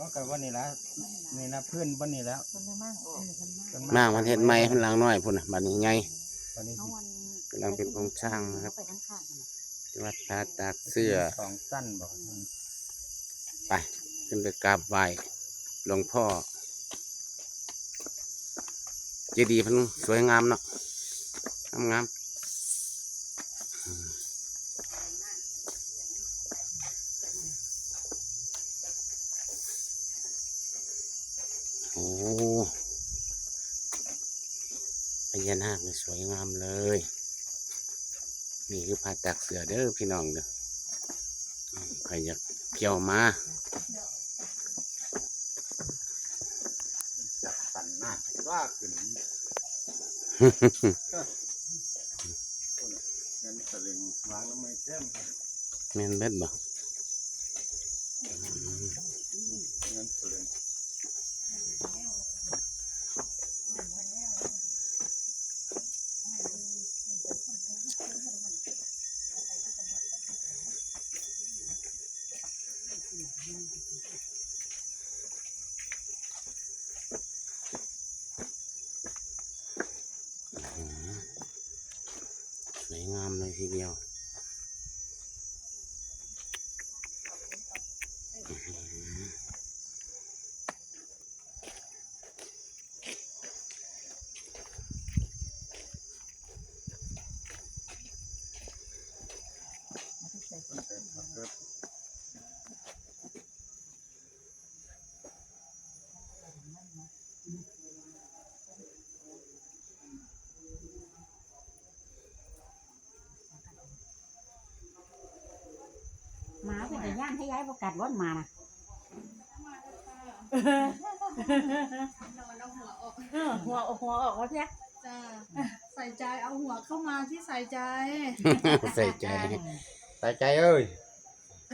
อ๋อก็ว่านี่ละนี่นะเพื่อนบ้านนี่แล้วคนละมั่งเออคนละเพิ่นมากมันเฮ็ดใหม่เพิ่นหลังน้อยพุ่นน่ะบัดนี้ใหญ่ตอนนี้เขาวันกำลังเป็นโครงสร้างนะครับไปด้านข้างน่ะที่วัดพระตากเสื้อสองสั้นบอกไป ขึ้นไปกราบไหว้หลวงพ่อ เจดีย์เพิ่นสวยงามเนาะงามงามอืมโอ้พญานาคนี่สวยงามเลย นี่คือพาตักเสือเด้อพี่น้องเด้ออืมใครอยากเที่ยวมาจับสันหน้าว่าขึ้นเงินสลึงวางแล้วไม่เต็มแม่นเบ็ดบ่เงินสลึง งามเลยทีเดียวอื้อหือ หมาเป็นแต่ย่านให้ย้าย ประกาศรถมานะนอนเอาหัวออกเออหัวหัวออกว่าเพี้ยจ้าใส่ใจเอาหัวเข้ามาที่ใส่ใจ ใส่ใจใส่ใจเอ้ย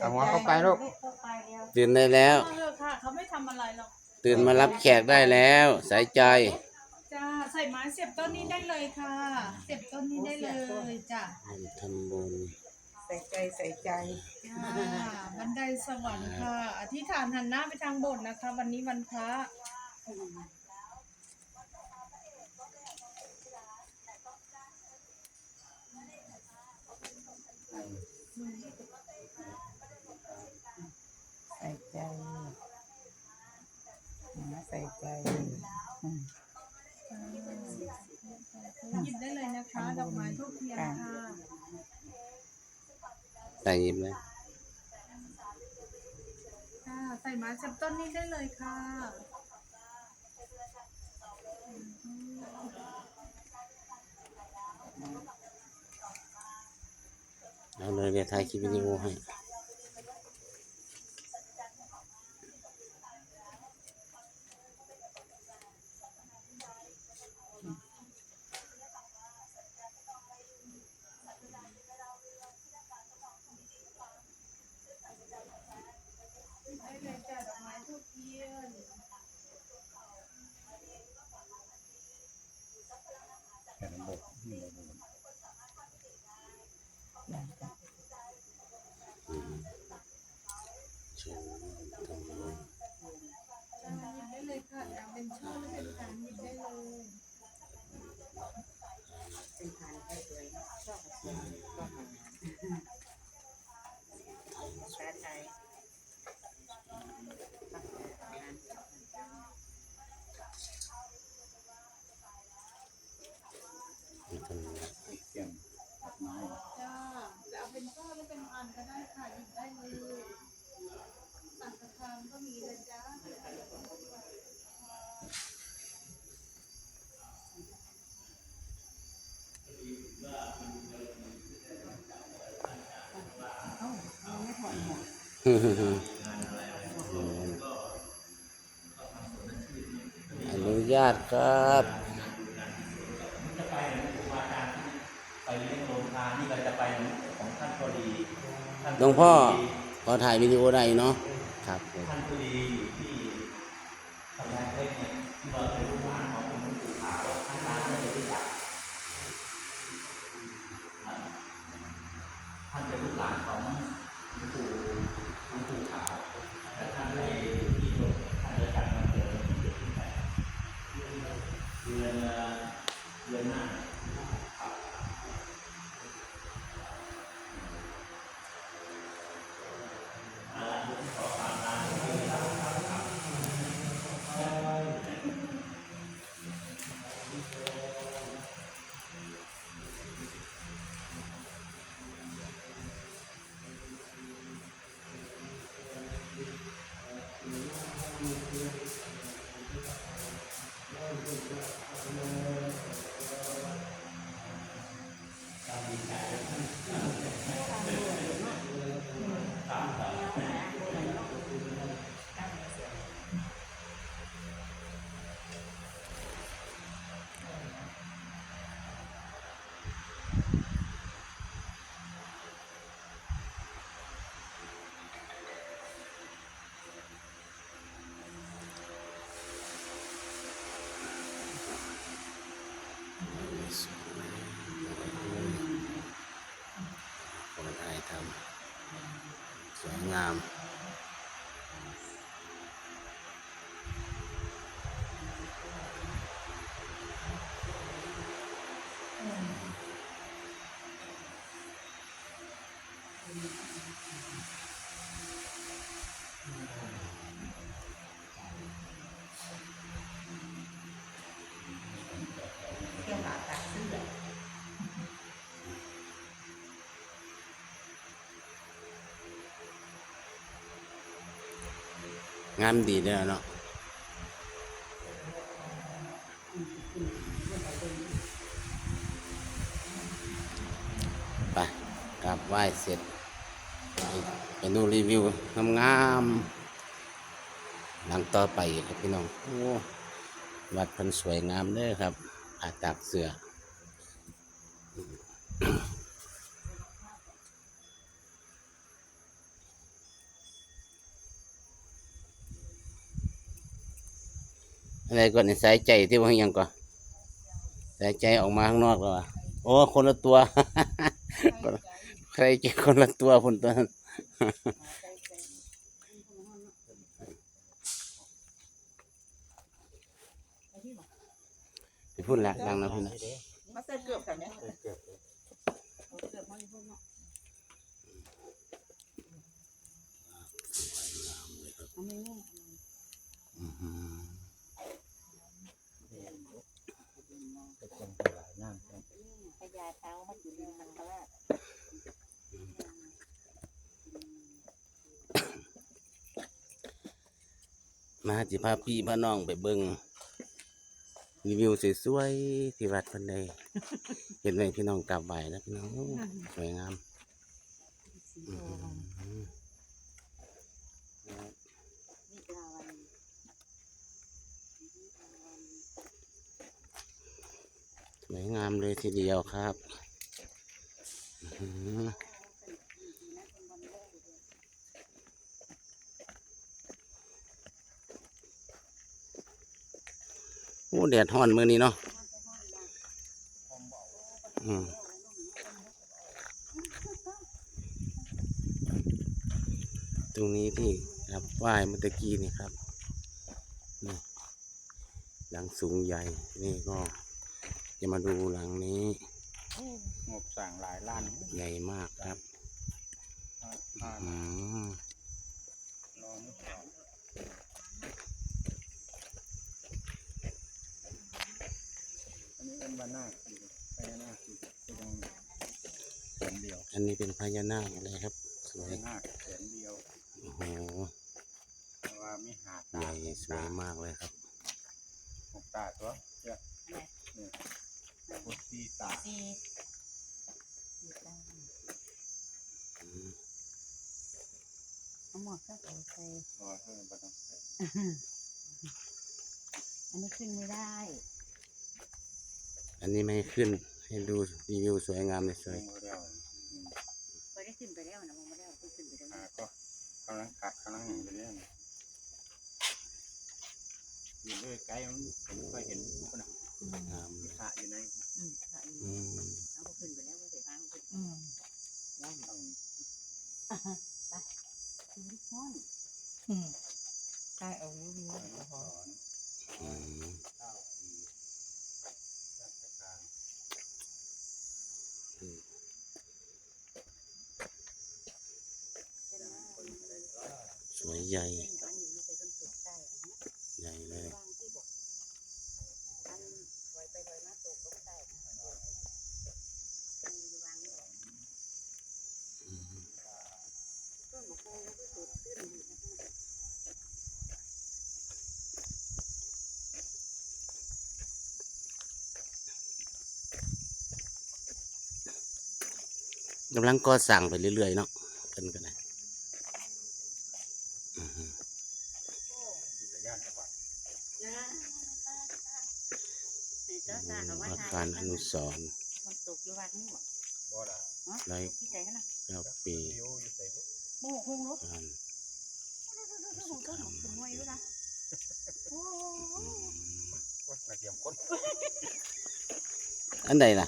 เอาหัวเข้าไปลูกเข้าไปแล้วตื่นได้แล้วเออค่ะเขาไม่ทำอะไรหรอกตื่นมารับแขกได้แล้ว สายใจ จ้าใส่ไม้เสียบต้นนี้ได้เลยค่ะ เสียบต้นนี้ได้เลยจ้าทำบุญ ใส่ใจใส่ใจจ้าบันไดสวรรค์ค่ะ อธิษฐานหันหน้าไปทางโบสถ์นะคะ วันนี้วันพระใส่ใจหมาใส่ใจอืม หยิบได้เลยนะคะ ดอกไม้ทูบเทียนค่ะ ใส่หยิบเลยจ้าใส่ไม้เสียบต้นนี้ได้เลยค่ะเอาเลยเดี๋ยวถ่ายคลิปวิดีโอให้ ได้เลยจ้าดอกไม้ทูบเทียน แผ่นบกนี่เลยเชิญทำเลยค่ะอยากเป็นช่อหรือเป็นฐานหยิบได้เลย เป็นทานได้เลยชอบชอบชอบสาใจ ทำบุญ เตรียมดอกไม้ จ้าจะเอาเป็นช่อหรือเป็นพันก็ได้ค่ะหยิบได้เลยสังฆทานก็มีเลยจ้า อนุญาตครับไปเลี้ยงโรงทานนี่ก็จะไปของท่านพอดีท่านหลวงพ่อขอถ่ายวิดีโอได้เนาะครับผมท่านพอดีอยู่ที่ งามดีเด้อเนาะไปกลับไหว้เสร็จไปดูรีวิวงามๆหลังต่อไปครับพี่น้อง โอ้ วัดพันสวยงามเด้อครับ อาตากเสือ อะไรก่อนนี่สายใจที่ว่ายังก่อนสายใจออกมาข้างนอกแล้วอะโอ้คนละตัว ใครจะคนละตัวคนตัวนั้นไปพูดละดังนะพูดนะ มาใส่เกือบกันเนี่ย เกือบ เกือบมันพูดเนาะอันนี้เนี่ย อื้อหือ จะจงไปหลายน้ำครับ พญาเท้ามันอยู่ริมมังกรราช มาจิพาพี่พาน้องไปเบิ่งรีวิวสวยๆที่วัดพันใดเห็นไหมพี่น้องกราบไหวนะพี่น้องสวยงามสีอื้ทอองหือวิลาวันสวยงามเลยทีเดียวครับอื้อหือ โอ้แดดฮ้อนมื้อนี้เนาะอืมตรงนี้ที่ครับไหว้เมื่อตะกี้นี่ครับนี่หลังสูงใหญ่ นี่ก็จะมาดูหลังนี้งบสั่งหลายล้าน ใหญ่มากครับห้าอืม นอนไม่สอง อันนี้เป็นบานาคอยู่พญานาคอยู่ตรงแสนเดียวอันนี้เป็นพญานาคอะไรครับสพวยญานาคแสนเดียวโอ้โหแต่ว่าไม่หาใหญ่สวยมากเลยครับ หกตาตัวเนี่ยเนี่ยพุทธีตาสีสีตาอืมเอาหมวกก็ใส่ใส่พอเพิ่มไปต้องใส่อันนี้ขึ้นไม่ได้ อันนี้ไม่ให้ขึ้น ให้ดูรีวิวสวยงามเลยสลวยงมาแล้วอืมไปได้ขึ้นไปแล้วนะมันไม่ได้เอาขึ้นไปแล้วอ่าก็กำลังกัดกำลังหนีไปเรื่อยอยู่ด้วยไกลมันผมเคยเห็นพวกนะงามเลยพระอยู่ในอืมค่ะอืมเอาขึ้นไปแล้วก็เสียทางขึ้นอืมย่านต้องคือลูกน้อง ใช่เอาวิววิว สอน อืม เก้าปีราชการ สวยใหญ่ อันนี้ไม่ใช่คนสุดใต้นะ ใหญ่เลย วางที่บอกอันลอยไปลอยมาตกลงใต้นะอันวางเนี่ย อืม ต้นมะพร้าวก็สุดขึ้นอยู่นะ กำลังก่อสร้างไปเรื่อยๆเนาะเพิ่นก็ได้อือฮึระยะจังหวัดเจ้าจ้าเขาว่าอาทารอนุสรณ์มันตกอนหล่ะร้อยเก้าปีวิวอยู่ใส่บ่โมโหงรถผ่านโมโหก็หมดเป็นงวยด้วยนะโอ้ว่านักเตรียมคนอันใดล่ะ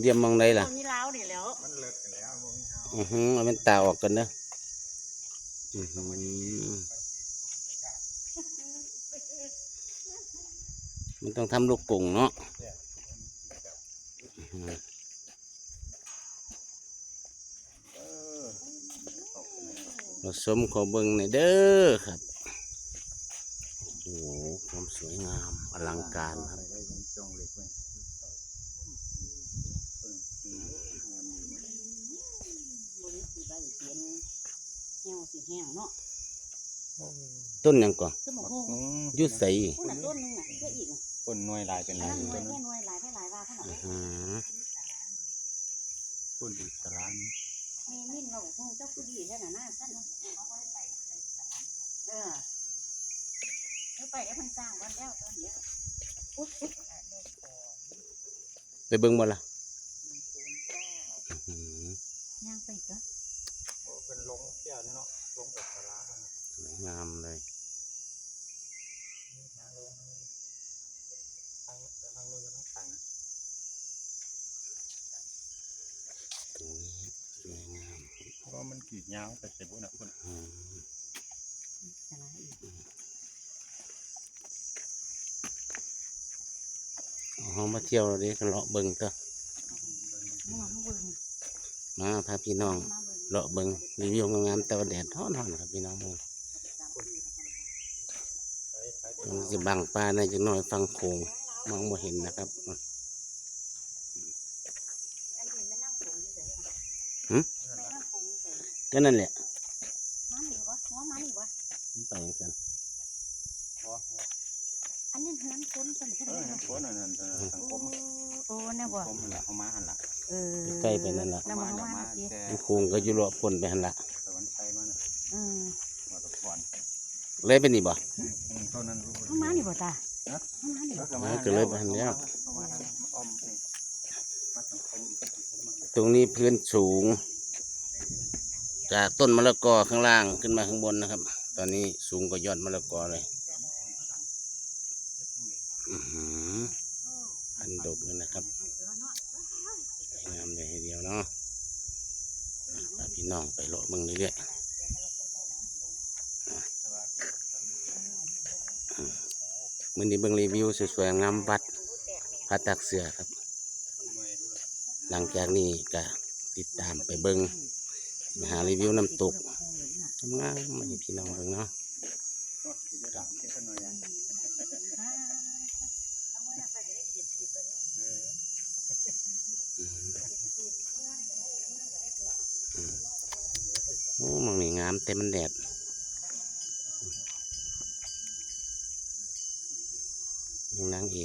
เยี่ยมมองใดล่ะมีเล้านี่แล้วมันเลิกกันแล้วบ่มีเอาอือฮึเอาเป็นตาออกกันเด้ออือฮึมันต้องทำลูกกงเนาะอือฮึเออผสมขอเบิ่งในอยเด้อครับ โอ้โหความสวยงามอลังการครับ ไปไว้ตรงจงเหล็กไว้เอออืมงามดีนะ บน สีใบเปลี่ยนแห้วสีแห้งเนาะต้นหยังก่อนต้นหมกโฮงอืมอยุดใสต้นน่ะต้นนึงน่ะเพื่ออีกน่ะต้นหน่วยลายเป็นอัลานยนั้นหน่วยต้นแค่หน่วยหลายแค่หลายว่าเท่าไหร่อือต้นอิสลามมีมิ่นเราคงเจ้าผู้ดีแค่น่ะหน้าสั้นเออเอาไปแล้วมันสร้างวันแล้วตอนเนี้ยอุ๊ยอุ๊ยไปเบิ่งบ่ล่ะอื้อหือย่าง ไปอีกเหรอ โอ้เป็นลงเที่ยวเนาะลงอิสลามอะ สวยงามเลย ทางลงทางทางลงก็ต้องต่าง ตรงนี้สวยงาม เพราะว่ามัน กรีดยาวแต่เสร็จบุญนะคุณอืมสลายอีกเอาเรามาเที่ยวเราดิก็เลาะเบิ่งเถอะมาพาพี่น้องเลาะเบิ่งรีวิวงามแต่ว่าแดดร้อนๆครับพี่น้องเบิ่งมันจะบังปลาในจังน้อยฟังโขงมองบ่เห็นนะครับ อันนี้แม่น้ำโขงอยู่ไสอะ หึ แม่น้ำโขงอยู่ไส ก็นั่นแหละมันนี่วะหัวมันนี่วะมันไปจังซั่นเพราะอันนี้เฮือนคนเป็นเออคนนั่นนั่นสังคโอ้มโอ้เนี่ยบ่ผมมันละเอามาหันละเออใกล้ไปนั่นล่ะแล้วมามาละว่ามาเมื่อกี้แต่มันโขงก็อยู่เลาะพ้นไปหั่นละตะวันไทยมาน่ะเออมาตะก่อนเลยไปนี่บ่อืมต้นนั้นรู้หัวมันนี่บ่ตาฮะหัวมันนี่บ่ก็เออก็เลยไปหันแล้วเอามาหันมาอ้อมนี่มาสังคมอีกสังคมมาตรงนี้พื้นสูง จากต้นมะละกอข้างล่างขึ้นมาข้างบนนะครับ ตอนนี้สูงกว่ายอดมะละกอเลยอือหือพันดกเลยนะครับสวยงามเลยทีเดียวเนาะพาพี่น้องไปเลาะมึงเรื่อยๆมือนี้เบิ่งรีวิวสวยๆงามวัดพระตักเสือครับ หลังจากนี้ก็ติดตามไปเบิ่ง ไปหารีวิวน้ำตกงามๆมาให้พี่น้องเบิ่งเนาะโอ้มองนี่งามเต็มมันแดดยังนางเอก